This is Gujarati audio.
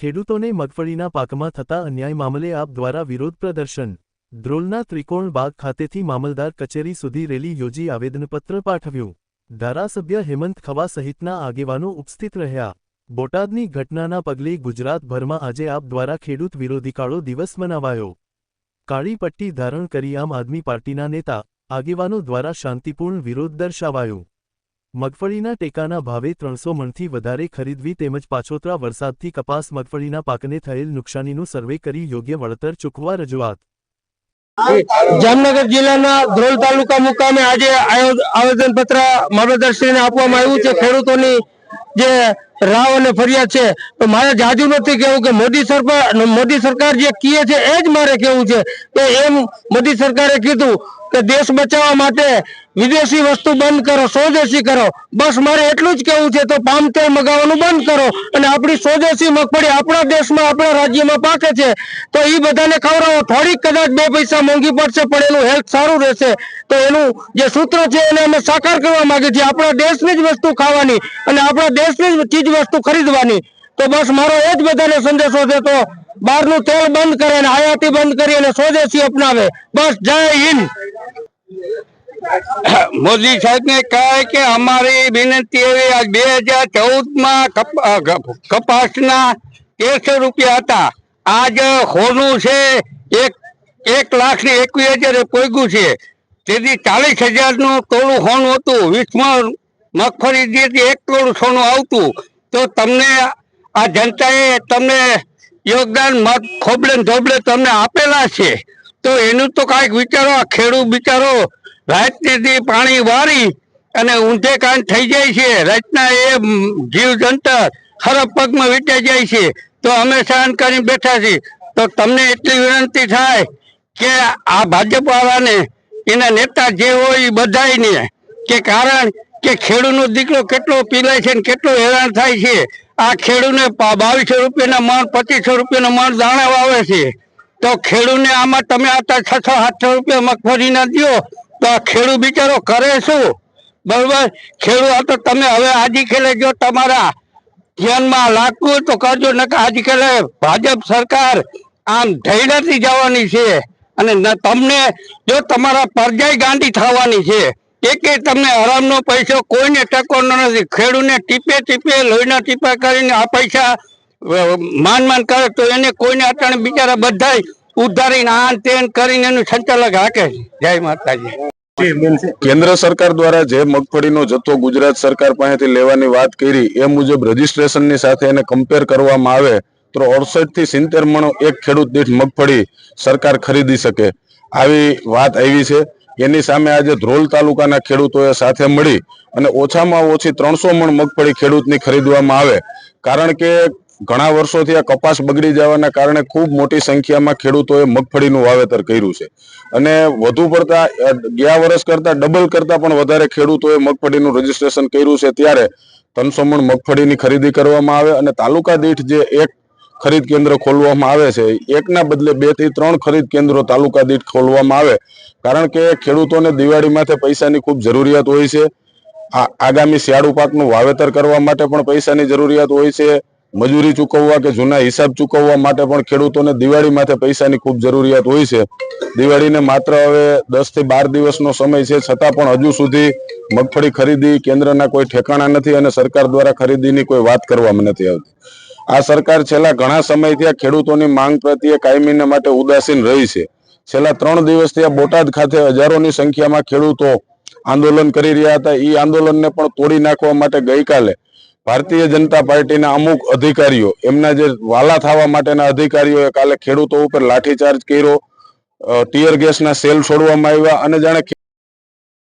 ખેડૂતોને મગફળીના પાકમાં થતા અન્યાય મામલે આપ દ્વારા વિરોધ પ્રદર્શન. ધ્રોલના ત્રિકોણ બાગ ખાતેથી મામલદાર કચેરી સુધી રેલી યોજી આવેદનપત્ર પાઠવ્યું. ધારાસભ્ય હેમંત ખવા સહિતના આગેવાનો ઉપસ્થિત રહ્યા. બોટાદની ઘટનાના પગલે ગુજરાતભરમાં આજે આપ દ્વારા ખેડૂત વિરોધી કાળો દિવસ મનાવાયો. કાળી પટ્ટી ધારણ કરી આમ આદમી પાર્ટીના નેતા આગેવાનો દ્વારા શાંતિપૂર્ણ વિરોધ દર્શાવાયો. મગફળીના ટેકાના ભાવે ત્રણસો મણથી વધારે ખરીદવી તેમજ પાછોતરા વરસાદથી કપાસ મગફળીના પાકને થયેલ નુકસાનીનું સર્વે કરી યોગ્ય વળતર ચૂકવા રજૂઆત. જામનગર જિલ્લાના ધ્રોલ તાલુકા મુકામે આજે આવેદન પત્ર મામલતદારશ્રીને આપવામાં આવ્યું છે. ખેડૂતોની જે રાવ અને ફરિયાદ છે, તો મારે જાજુ નથી કેવું કે મોદી સરકાર મોદી સરકાર જે કીએ છે, એ જ મારે કેવું છે. કે એમ મોદી સરકારે કીધું કે દેશ બચાવવા માટે વિદેશી વસ્તુ બંધ કરો, સ્વદેશી કરો. બસ મારે એટલું જ કેવું છે, તો પામ તેલ મગાવવાનું બંધ કરો. અને આપણી સ્વદેશી મગફળી આપણા દેશમાં, આપણા રાજ્યમાં પાકે છે. તો એ બધાને ખવડાવો. થોડીક કદાચ બે પૈસા મોંઘી પડશે, પણ એનું હેલ્થ સારું રહેશે. તો એનું જે સૂત્ર છે, એને અમે સાકાર કરવા માંગીએ છીએ. આપણા દેશની જ વસ્તુ ખાવાની અને આપણા દેશની જ ચીજ વસ્તુ ખરીદવાની. તો બસ મારો એ જ બધાને સંદેશો છે, તો બહારનું તેલ બંધ કરે અને આયાતી બંધ કરી અને સ્વદેશી અપનાવે. બસ જય હિન્દ. મોદી સાહેબ ને કહે કે અમારી વિનંતી એવી બે હજાર ચૌદમાં કપાસના તેરસો રૂપિયા હતા. આજ હોનું છે એક લાખ ને એકવીસ હજાર પોગ્યું છે. તેથી ચાલીસ હજારનું તોલું હોનું હતું. વીસમાં મગફળી જે એક ટોળું સોનું આવતું. તો તમને આ જનતાએ તમને યોગદાન મત ખોબલે ધોબલે તમને આપેલા છે. તો એનું તો કાંઈક વિચારો ખેડૂત બિચારો રાતની પાણી વારી અને ઊંધે કાન થઈ જાય છે. રાતના એ જીવ જંતર ખરાબ પગમાં વીટે જાય છે. તો અમે સહન કરી બેઠા છીએ. તો તમને એટલી વિનંતી થાય કે આ ભાજપ વાળાને એના નેતા જે હોય એ બધાયને, કે કારણ કે ખેડૂતનો દીકરો કેટલો પીલાય છે ને કેટલો હેરાન થાય છે. આ ખેડૂને બાવીસો રૂપિયાના મણ, પચીસો રૂપિયાના મણ દાણા વાવે છે. તો ખેડૂને આમાં તમે આ છસો સાતસો રૂપિયા મગફળીના દો તો ખેડૂત બિચારો કરે શું? બરોબર? ખેડૂત, આ તો તમે હવે આજી ખેલે જો તમારા ધ્યાનમાં લાગતું તો કરજો ન આજી ભાજપ સરકાર આમ ઢૈડાથી જવાની છે. અને તમને જો તમારા પરજાઈ ગાંડી થવાની છે, એકે તમને હરામનો પૈસો કોઈને ટકો નથી. ખેડૂતને ટીપે ટીપે લોહીના ટીપા કરીને આ પૈસા માન માન કરે તો એને કોઈને અટાણે બિચારા બધાય ઉધારીને આન તેન કરીને કેન્દ્ર સરકાર દ્વારા જે મગફળીનો જથ્થો ગુજરાત સરકાર પાસેથી લેવાની વાત કરી, એ મુજબ રજીસ્ટ્રેશનની સાથે એને કમ્પેર કરવામાં આવે તો અડસઠથી સિત્તેર મણો એક ખેડૂત દીઠ મગફળી સરકાર ખરીદી શકે. આવી વાત આવી છે. એની સામે આજે ધ્રોલ તાલુકાના ખેડૂતોએ સાથે મળી અને ઓછામાં ઓછી ત્રણસો મણ મગફળી ખેડૂતની ખરીદવામાં આવે. કારણ કે ઘણા વર્ષોથી આ કપાસ બગડી જવાના કારણે ખૂબ મોટી સંખ્યામાં ખેડૂતોએ મગફળીનું વાવેતર કર્યું છે. અને વધુ પડતા ગયા વર્ષ કરતા ડબલ કરતા પણ વધારે ખેડૂતોએ મગફળીનું રજીસ્ટ્રેશન કર્યું છે. ત્યારે ત્રણસો મગફળીની ખરીદી કરવામાં આવે અને તાલુકા દીઠ જે એક ખરીદ કેન્દ્ર ખોલવામાં આવે છે, એકના બદલે બેથી ત્રણ ખરીદ કેન્દ્રો તાલુકા દીઠ ખોલવામાં આવે. કારણ કે ખેડૂતોને દિવાળી માથે પૈસાની ખૂબ જરૂરિયાત હોય છે. આગામી શિયાળુ પાકનું વાવેતર કરવા માટે પણ પૈસાની જરૂરિયાત હોય છે. મજૂરી ચૂકવવા કે જૂના હિસાબ ચૂકવવા માટે પણ ખેડૂતોને દિવાળી માથે પૈસાની ખૂબ જરૂરિયાત હોય છે. દિવાળીને માત્ર હવે દસથી બાર દિવસનો સમય છે, છતાં પણ હજુ સુધી મગફળી ખરીદી કેન્દ્રના કોઈ ઠેકાણા નથી અને સરકાર દ્વારા ખરીદીની કોઈ વાત કરવામાં નથી આવતી. આ સરકાર છેલ્લા ઘણા સમયથી આ ખેડૂતોની માંગ પ્રત્યે કાયમીને માટે ઉદાસીન રહી છે. છેલ્લા ત્રણ દિવસથી આ બોટાદ ખાતે હજારોની સંખ્યામાં ખેડૂતો આંદોલન કરી રહ્યા હતા. એ આંદોલનને પણ તોડી નાખવા માટે ગઈકાલે ભારતીય જનતા પાર્ટીના અમુક અધિકારીઓ, એમના જે વાલા થવા માટેના અધિકારીઓએ કાલે ખેડૂતો ઉપર લાઠીચાર્જ કર્યો ટીયર ગેસના સેલ છોડવામાં આવ્યા અને જાણે